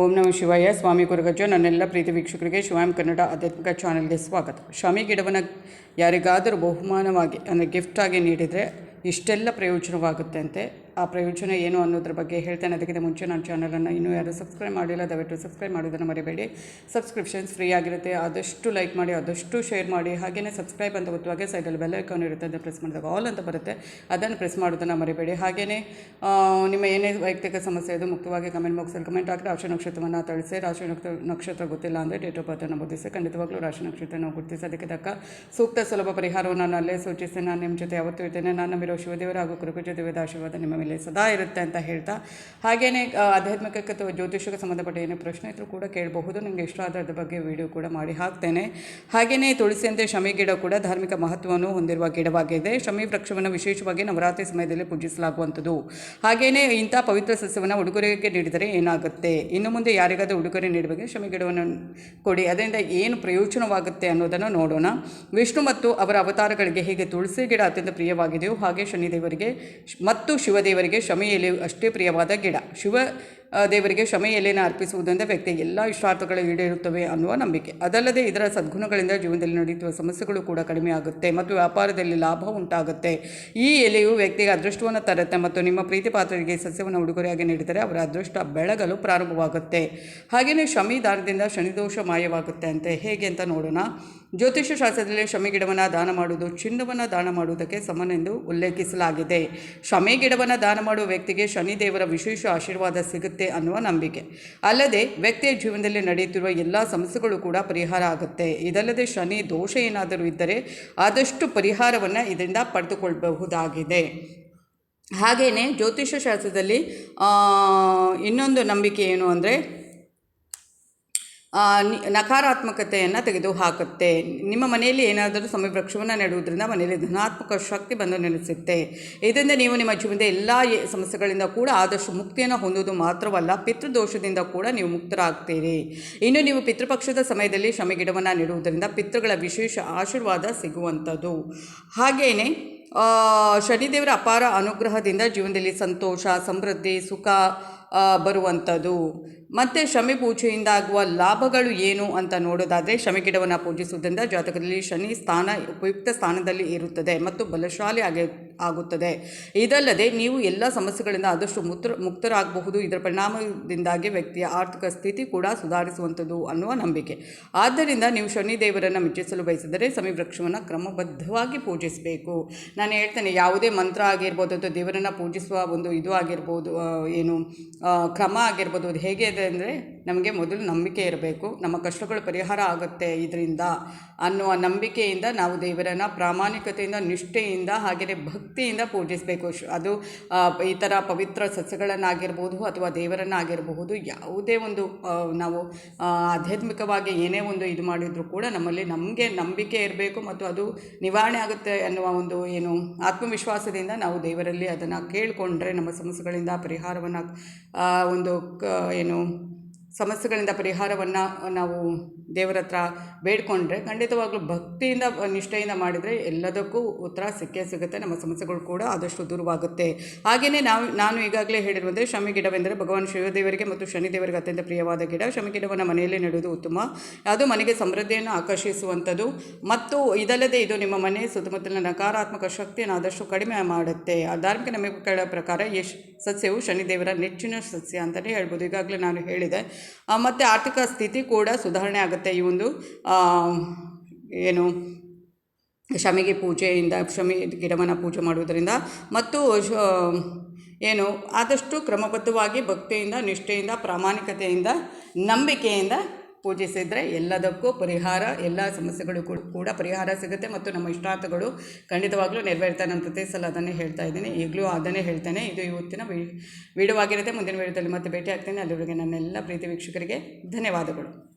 ಓಂ ನಮಃ ಶಿವಾಯ. ಸ್ವಾಮಿ ಗುರುಗಜ್ಜು ನನ್ನೆಲ್ಲ ಪ್ರೀತಿ ವೀಕ್ಷಕರಿಗೆ ಶಿವಾಯಂ ಕನ್ನಡ ಆಧ್ಯಾತ್ಮಿಕ ಚಾನಲ್ಗೆ ಸ್ವಾಗತ. ಶಮಿ ಗಿಡವನ್ನು ಯಾರಿಗಾದರೂ ಬಹುಮಾನವಾಗಿ ಅಂದರೆ ಗಿಫ್ಟಾಗಿ ನೀಡಿದರೆ ಇಷ್ಟೆಲ್ಲ ಪ್ರಯೋಜನವಾಗುತ್ತೆ ಅಂತೆ. ಆ ಪ್ರಯೋಜನ ಏನು ಅನ್ನೋದ್ರ ಬಗ್ಗೆ ಹೇಳ್ತೇನೆ ಅದಕ್ಕಿಂತ ಮುಂಚೆ ನನ್ನ ಚಾನಲನ್ನು ಇನ್ನೂ ಯಾರು ಸಬ್ಸ್ಕ್ರೈಬ್ ಮಾಡಿಲ್ಲ, ದಯವಿಟ್ಟು ಸಬ್ಸ್ಕ್ರೈಬ್ ಮಾಡೋದನ್ನು ಮರಿಬೇಡಿ. ಸಬ್ಸ್ಕ್ರಿಪ್ಷನ್ಸ್ ಫ್ರೀ ಆಗಿರುತ್ತೆ ಆದಷ್ಟು ಲೈಕ್ ಮಾಡಿ, ಆದಷ್ಟು ಶೇರ್ ಮಾಡಿ. ಹಾಗೆಯೇ ಸಬ್ಸ್ಕ್ರೈಬ್ ಅಂತ ಗೊತ್ತುವಾಗೆ ಸೈಡಲ್ಲಿ ಬೆಲ್ ಐಕಾನ್ ಇರುತ್ತೆ ಅಂತ ಪ್ರೆಸ್ ಮಾಡಿದಾಗ ಆಲ್ ಅಂತ ಬರುತ್ತೆ. ಅದನ್ನು ಪ್ರೆಸ್ ಮಾಡೋದನ್ನು ಮರಿಬೇಡಿ. ಹಾಗೆಯೇ ನಿಮ್ಮ ಏನೇ ವೈಯಕ್ತಿಕ ಸಮಸ್ಯೆ ಇದು ಮುಕ್ತವಾಗಿ ಕಮೆಂಟ್ ಬಾಕ್ಸಲ್ಲಿ ಕಮೆಂಟ್ ಹಾಕಿ ರಾಶಿ ನಕ್ಷತ್ರವನ್ನು ತಿಳಿಸಿ. ರಾಶಿ ನಕ್ಷತ್ರ ಗೊತ್ತಿಲ್ಲ ಅಂದರೆ ಡೇಟ್ ಆಫ್ ಬರ್ತನ್ನು ನಮೂದಿಸಿ ಖಂಡಿತವಾಗ್ಲೂ ರಾಶಿ ನಕ್ಷತ್ರ ನಾವು ಗುರುತಿಸಿ. ಅದಕ್ಕೆ ತಕ್ಕ ಸೂಕ್ತ ಸುಲಭ ಪರಿಹಾರವನ್ನು ನಾನು ಅಲ್ಲೇ ಸೂಚಿಸಿ. ನಾನು ನಿಮ್ಮ ಜೊತೆ ಯಾವತ್ತೂ ಇದ್ದೇನೆ. ನಾನು ನಂಬಿರೋ ಶಿವದೇವರ ಹಾಗೂ ಕುರುಕುಜ ದೇವದ ಆಶೀರ್ವಾದ ನಿಮ್ಮ ಸದಾ ಇರುತ್ತೆ ಅಂತ ಹೇಳ್ತಾ ಹಾಗೆಯೇ ಆಧ್ಯಾತ್ಮಿಕ ಆಧ್ಯಾತ್ಮಿಕಕ್ಕೆ ಅಥವಾ ಜ್ಯೋತಿಷಕ್ಕೆ ಸಂಬಂಧಪಟ್ಟ ಏನೇ ಪ್ರಶ್ನೆ ಇದ್ರೂ ಕೂಡ ಕೇಳಬಹುದು. ನನಗೆ ಇಷ್ಟ ಆದದ್ರ ಬಗ್ಗೆ ವಿಡಿಯೋ ಕೂಡ ಮಾಡಿ ಹಾಕ್ತೇನೆ. ಹಾಗೆಯೇ ತುಳಸಿಯಂತೆ ಶಮಿ ಗಿಡ ಕೂಡ ಧಾರ್ಮಿಕ ಮಹತ್ವವನ್ನು ಹೊಂದಿರುವ ಗಿಡವಾಗಿದೆ. ಶಮಿ ವೃಕ್ಷವನ್ನು ವಿಶೇಷವಾಗಿ ನವರಾತ್ರಿ ಸಮಯದಲ್ಲಿ ಪೂಜಿಸಲಾಗುವಂಥದ್ದು. ಹಾಗೆಯೇ ಇಂಥ ಪವಿತ್ರ ಸಸ್ಯವನ್ನು ಉಡುಗೊರೆಗೆ ನೀಡಿದರೆ ಏನಾಗುತ್ತೆ? ಇನ್ನು ಮುಂದೆ ಯಾರಿಗಾದರೂ ಉಡುಗೊರೆ ನೀಡಬೇಕು ಶಮಿ ಗಿಡವನ್ನು ಕೊಡಿ. ಅದರಿಂದ ಏನು ಪ್ರಯೋಜನವಾಗುತ್ತೆ ಅನ್ನೋದನ್ನು ನೋಡೋಣ. ವಿಷ್ಣು ಮತ್ತು ಅವರ ಅವತಾರಗಳಿಗೆ ಹೇಗೆ ತುಳಸಿ ಗಿಡ ಅತ್ಯಂತ ಪ್ರಿಯವಾಗಿದೆಯೋ ಹಾಗೆ ಶನಿದೇವರಿಗೆ ಮತ್ತು ಶಿವದೇವರಿಗೆ ಶಮಿ ಎಲೆ ಅಷ್ಟೇ ಪ್ರಿಯವಾದ ಗಿಡ. ಶಿವ ದೇವರಿಗೆ ಶಮಿ ಎಲೆಯನ್ನು ಅರ್ಪಿಸುವುದರಿಂದ ವ್ಯಕ್ತಿಯ ಎಲ್ಲ ಇಷ್ಟಾರ್ಥಗಳು ಈಡೇರುತ್ತವೆ ಅನ್ನುವ ನಂಬಿಕೆ. ಅದಲ್ಲದೆ ಇದರ ಸದ್ಗುಣಗಳಿಂದ ಜೀವನದಲ್ಲಿ ನಡೆಯುತ್ತಿರುವ ಸಮಸ್ಯೆಗಳು ಕೂಡ ಕಡಿಮೆ ಆಗುತ್ತೆ ಮತ್ತು ವ್ಯಾಪಾರದಲ್ಲಿ ಲಾಭ ಉಂಟಾಗುತ್ತೆ. ಈ ಎಲೆಯು ವ್ಯಕ್ತಿಗೆ ಅದೃಷ್ಟವನ್ನು ತರುತ್ತೆ ಮತ್ತು ನಿಮ್ಮ ಪ್ರೀತಿ ಪಾತ್ರರಿಗೆ ಸಸ್ಯವನ್ನು ಉಡುಗೊರೆಯಾಗಿ ನೀಡಿದರೆ ಅವರ ಅದೃಷ್ಟ ಬೆಳಗಲು ಪ್ರಾರಂಭವಾಗುತ್ತೆ. ಹಾಗೆಯೇ ಶಮಿ ದಾನದಿಂದ ಶನಿದೋಷ ಮಾಯವಾಗುತ್ತೆ ಅಂತ. ಹೇಗೆ ಅಂತ ನೋಡೋಣ. ಜ್ಯೋತಿಷ್ಯ ಶಾಸ್ತ್ರದಲ್ಲಿ ಶಮಿ ಗಿಡವನ್ನು ದಾನ ಮಾಡುವುದು, ಚಿನ್ನವನ್ನು ದಾನ ಮಾಡುವುದಕ್ಕೆ ಸಮನೆಂದು ಉಲ್ಲೇಖಿಸಲಾಗಿದೆ. ಶಮಿ ಗಿಡವನ್ನು ದಾನ ಮಾಡುವ ವ್ಯಕ್ತಿಗೆ ಶನಿದೇವರ ವಿಶೇಷ ಆಶೀರ್ವಾದ ಸಿಗುತ್ತೆ. ಅನ್ನುವ ನಂಬಿಕೆ. ಅಲ್ಲದೆ ವ್ಯಕ್ತಿಯ ಜೀವನದಲ್ಲಿ ನಡೆಯುತ್ತಿರುವ ಎಲ್ಲ ಸಮಸ್ಯೆಗಳು ಕೂಡ ಪರಿಹಾರ ಆಗುತ್ತೆ. ಇದಲ್ಲದೆ ಶನಿ, ದೋಷ ಏನಾದರೂ ಇದ್ದರೆ ಆದಷ್ಟು ಪರಿಹಾರವನ್ನು ಇದರಿಂದ ಪಡೆದುಕೊಳ್ಳಬಹುದಾಗಿದೆ. ಹಾಗೆಯೇ ಜ್ಯೋತಿಷ್ಯ ಶಾಸ್ತ್ರದಲ್ಲಿ ಇನ್ನೊಂದು ನಂಬಿಕೆ ಏನು ಅಂದರೆ ನಕಾರಾತ್ಮಕತೆಯನ್ನು ತೆಗೆದುಹಾಕುತ್ತೆ. ನಿಮ್ಮ ಮನೆಯಲ್ಲಿ ಏನಾದರೂ ಸಮಯ ವೃಕ್ಷವನ್ನು ನೆಡುವುದರಿಂದ ಮನೆಯಲ್ಲಿ ಧನಾತ್ಮಕ ಶಕ್ತಿ ಬಂದು ನೆಲೆಸುತ್ತೆ. ಇದರಿಂದ ನೀವು ನಿಮ್ಮ ಜೀವನದ ಎಲ್ಲ ಸಮಸ್ಯೆಗಳಿಂದ ಕೂಡ ಆದಷ್ಟು ಮುಕ್ತಿಯನ್ನು ಹೊಂದುವುದು ಮಾತ್ರವಲ್ಲ, ಪಿತೃದೋಷದಿಂದ ಕೂಡ ನೀವು ಮುಕ್ತರಾಗ್ತೀರಿ. ಇನ್ನು ನೀವು ಪಿತೃಪಕ್ಷದ ಸಮಯದಲ್ಲಿ ಶಮಿ ಗಿಡವನ್ನು ನೆಡುವುದರಿಂದ ಪಿತೃಗಳ ವಿಶೇಷ ಆಶೀರ್ವಾದ ಸಿಗುವಂಥದ್ದು. ಹಾಗೆಯೇ ಶನಿದೇವರ ಅಪಾರ ಅನುಗ್ರಹದಿಂದ ಜೀವನದಲ್ಲಿ ಸಂತೋಷ, ಸಮೃದ್ಧಿ, ಸುಖ ಬರುವಂಥದ್ದು. ಮತ್ತು ಶಮಿ ಪೂಜೆಯಿಂದ ಆಗುವ ಲಾಭಗಳು ಏನು ಅಂತ ನೋಡೋದಾದರೆ ಶಮಿ ಗಿಡವನ್ನು ಪೂಜಿಸುವುದರಿಂದ ಜಾತಕದಲ್ಲಿ ಶನಿ ಸ್ಥಾನ, ಉಪಯುಕ್ತ ಸ್ಥಾನದಲ್ಲಿ ಇರುತ್ತದೆ ಮತ್ತು ಬಲಶಾಲಿ ಆಗಿ ಆಗುತ್ತದೆ. ಇದಲ್ಲದೆ ನೀವು ಎಲ್ಲ ಸಮಸ್ಯೆಗಳಿಂದ ಆದಷ್ಟು ಮುಕ್ತ ಮುಕ್ತರಾಗಬಹುದು. ಇದರ ಪರಿಣಾಮದಿಂದಾಗಿ ವ್ಯಕ್ತಿಯ ಆರ್ಥಿಕ ಸ್ಥಿತಿ ಕೂಡ ಸುಧಾರಿಸುವಂಥದ್ದು ಅನ್ನುವ ನಂಬಿಕೆ. ಆದ್ದರಿಂದ ನೀವು ಶನಿ ದೇವರನ್ನು ಮೆಚ್ಚಿಸಲು ಬಯಸಿದರೆ ಸಮಿ ವೃಕ್ಷವನ್ನು ಕ್ರಮಬದ್ಧವಾಗಿ ಪೂಜಿಸಬೇಕು. ನಾನು ಹೇಳ್ತೇನೆ, ಯಾವುದೇ ಮಂತ್ರ ಆಗಿರ್ಬೋದು ಅಥವಾ ದೇವರನ್ನು ಪೂಜಿಸುವ ಒಂದು ಇದು ಆಗಿರ್ಬೋದು ಏನು ಕ್ರಮ ಆಗಿರ್ಬೋದು, ಅದು ಹೇಗೆ ಅಂದರೆ ನಮಗೆ ಮೊದಲು ನಂಬಿಕೆ ಇರಬೇಕು. ನಮ್ಮ ಕಷ್ಟಗಳು ಪರಿಹಾರ ಆಗುತ್ತೆ ಇದರಿಂದ ಅನ್ನುವ ನಂಬಿಕೆಯಿಂದ ನಾವು ದೇವರನ್ನು ಪ್ರಾಮಾಣಿಕತೆಯಿಂದ, ನಿಷ್ಠೆಯಿಂದ ಹಾಗೆಯೇ ಭಕ್ತಿಯಿಂದ ಪೂಜಿಸಬೇಕು. ಅದು ಈ ಥರ ಪವಿತ್ರ ಸಸ್ಯಗಳನ್ನಾಗಿರ್ಬೋದು ಅಥವಾ ದೇವರನ್ನಾಗಿರಬಹುದು, ಯಾವುದೇ ಒಂದು ನಾವು ಆಧ್ಯಾತ್ಮಿಕವಾಗಿ ಏನೇ ಒಂದು ಇದು ಮಾಡಿದರೂ ಕೂಡ ನಮ್ಮಲ್ಲಿ ನಮಗೆ ನಂಬಿಕೆ ಇರಬೇಕು ಮತ್ತು ಅದು ನಿವಾರಣೆ ಆಗುತ್ತೆ ಅನ್ನುವ ಒಂದು ಏನು ಆತ್ಮವಿಶ್ವಾಸದಿಂದ ನಾವು ದೇವರಲ್ಲಿ ಅದನ್ನು ಕೇಳಿಕೊಂಡ್ರೆ ನಮ್ಮ ಸಮಸ್ಯೆಗಳಿಂದ ಪರಿಹಾರವನ್ನು ಒಂದು ಏನು ಸಮಸ್ಯೆಗಳಿಂದ ಪರಿಹಾರವನ್ನು ನಾವು ದೇವರ ಹತ್ರ ಬೇಡ್ಕೊಂಡ್ರೆ ಖಂಡಿತವಾಗ್ಲೂ ಭಕ್ತಿಯಿಂದ, ನಿಷ್ಠೆಯಿಂದ ಮಾಡಿದರೆ ಎಲ್ಲದಕ್ಕೂ ಉತ್ತರ ಸಿಕ್ಕೇ ಸಿಗುತ್ತೆ. ನಮ್ಮ ಸಮಸ್ಯೆಗಳು ಕೂಡ ಆದಷ್ಟು ದೂರವಾಗುತ್ತೆ. ಹಾಗೆಯೇ ನಾವು, ನಾನು ಈಗಾಗಲೇ ಹೇಳಿರುವಂತೆ ಶಮಿ ಗಿಡವೆಂದರೆ ಭಗವಾನ್ ಶಿವದೇವರಿಗೆ ಮತ್ತು ಶನಿದೇವರಿಗೆ ಅತ್ಯಂತ ಪ್ರಿಯವಾದ ಗಿಡ. ಶಮಿ ಗಿಡವನ್ನು ಮನೆಯಲ್ಲೇ ನೆಡುವುದು ಉತ್ತಮ. ಅದು ಮನೆಗೆ ಸಮೃದ್ಧಿಯನ್ನು ಆಕರ್ಷಿಸುವಂಥದ್ದು. ಮತ್ತು ಇದಲ್ಲದೆ ಇದು ನಿಮ್ಮ ಮನೆ ಸುತ್ತಮುತ್ತಲಿನ ನಕಾರಾತ್ಮಕ ಶಕ್ತಿಯನ್ನು ಆದಷ್ಟು ಕಡಿಮೆ ಮಾಡುತ್ತೆ. ಆ ಧಾರ್ಮಿಕ ನಂಬಿಕೆಗಳ ಪ್ರಕಾರ ಈ ಶ- ಸಸ್ಯವು ಶನಿದೇವರ ನೆಚ್ಚಿನ ಸಸ್ಯ ಅಂತಲೇ ಹೇಳ್ಬೋದು. ಈಗಾಗಲೇ ನಾನು ಹೇಳಿದೆ. ಮತ್ತು ಆರ್ಥಿಕ ಸ್ಥಿತಿ ಕೂಡ ಸುಧಾರಣೆ ಆಗುತ್ತೆ. ಈ ಒಂದು ಏನು, ಶಮಿಗೆ ಪೂಜೆಯಿಂದ, ಶಮಿ ಗಿಡವನ್ನು ಪೂಜೆ ಮಾಡುವುದರಿಂದ. ಮತ್ತು ಏನು, ಆದಷ್ಟು ಕ್ರಮಬದ್ಧವಾಗಿ ಭಕ್ತಿಯಿಂದ, ನಿಷ್ಠೆಯಿಂದ, ಪ್ರಾಮಾಣಿಕತೆಯಿಂದ, ನಂಬಿಕೆಯಿಂದ ಪೂಜಿಸಿದರೆ ಎಲ್ಲದಕ್ಕೂ ಪರಿಹಾರ, ಎಲ್ಲ ಸಮಸ್ಯೆಗಳು ಕೂಡ ಪರಿಹಾರ ಸಿಗುತ್ತೆ. ಮತ್ತು ನಮ್ಮ ಇಷ್ಟಾರ್ಥಗಳು ಖಂಡಿತವಾಗ್ಲೂ ನೆರವೇರ್ತಾನೆ ನಾನು ಪ್ರತಿ ಸಲ ಅದನ್ನೇ ಹೇಳ್ತಾ ಇದ್ದೀನಿ. ಈಗಲೂ ಅದನ್ನೇ ಹೇಳ್ತೇನೆ. ಇದು ಇವತ್ತಿನ ವಿ ವಿಡಿಯೋ ಆಗಿರುತ್ತೆ ಮುಂದಿನ ವಿಡಿಯೋದಲ್ಲಿ ಮತ್ತೆ ಭೇಟಿ ಆಗ್ತೇನೆ. ಅಲ್ಲಿವರೆಗೆ ನನ್ನೆಲ್ಲ ಪ್ರೀತಿ ವೀಕ್ಷಕರಿಗೆ ಧನ್ಯವಾದಗಳು.